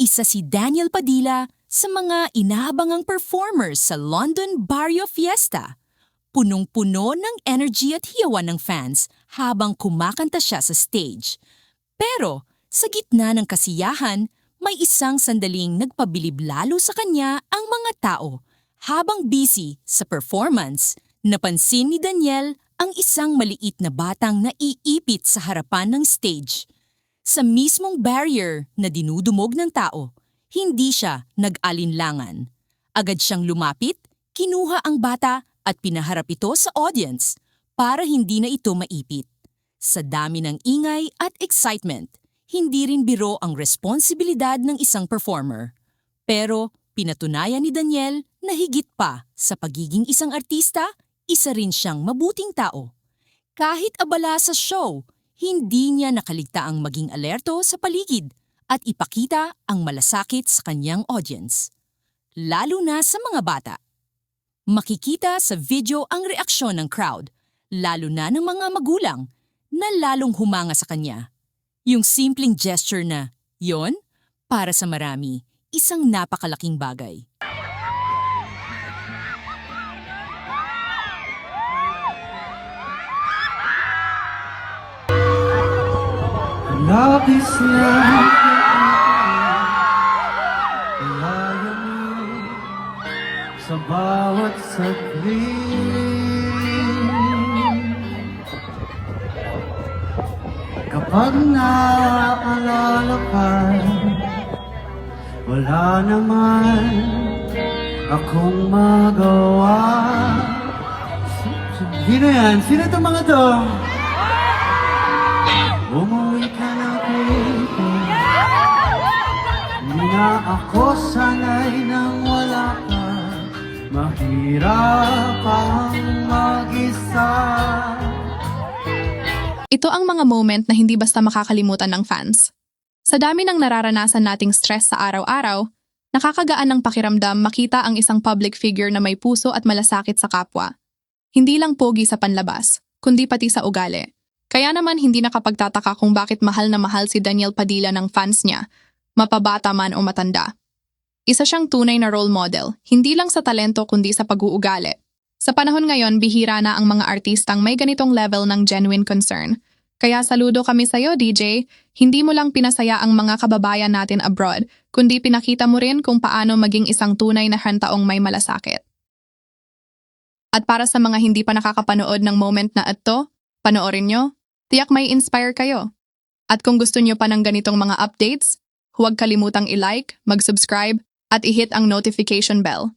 Isa si Daniel Padilla sa mga inaabangang performers sa London Barrio Fiesta. Punong-puno ng energy at hiyawan ng fans habang kumakanta siya sa stage. Pero sa gitna ng kasiyahan, may isang sandaling nagpabilib lalo sa kanya ang mga tao. Habang busy sa performance, napansin ni Daniel ang isang maliit na batang naiipit sa harapan ng stage. Sa mismong barrier na dinudumog ng tao, hindi siya nag-alinlangan. Agad siyang lumapit, kinuha ang bata at pinaharap ito sa audience para hindi na ito maipit. Sa dami ng ingay at excitement, hindi rin biro ang responsibilidad ng isang performer. Pero pinatunayan ni Daniel na higit pa sa pagiging isang artista, isa rin siyang mabuting tao. Kahit abala sa show, hindi niya nakaligtaang maging alerto sa paligid at ipakita ang malasakit sa kanyang audience. Lalo na sa mga bata. Makikita sa video ang reaksyon ng crowd, lalo na ng mga magulang, na lalong humanga sa kanya. Yung simpleng gesture na, yon, para sa marami, isang napakalaking bagay. Labis na Lalamig sa bawat saglit Kapag naaalala ka akong magawa Sino yan? Sino itong mga to? Ako sanay nang wala ka Mahirap ang mag-isa Ito ang mga moment na hindi basta makakalimutan ng fans. Sa dami ng nararanasan nating stress sa araw-araw, nakakagaan ng pakiramdam makita ang isang public figure na may puso at malasakit sa kapwa. Hindi lang pogi sa panlabas, kundi pati sa ugali. Kaya naman hindi nakapagtataka kung bakit mahal na mahal si Daniel Padilla ng fans niya, mapabata man o matanda. Isa siyang tunay na role model, hindi lang sa talento kundi sa pag-uugali. Sa panahon ngayon, bihira na ang mga artistang may ganitong level ng genuine concern. Kaya saludo kami sa'yo, DJ. Hindi mo lang pinasaya ang mga kababayan natin abroad, kundi pinakita mo rin kung paano maging isang tunay na hantaong may malasakit. At para sa mga hindi pa nakakapanood ng moment na ito, panoorin nyo, tiyak may inspire kayo. At kung gusto nyo pa ng ganitong mga updates, huwag kalimutang i-like, mag-subscribe, at i-hit ang notification bell.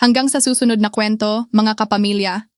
Hanggang sa susunod na kwento, mga kapamilya,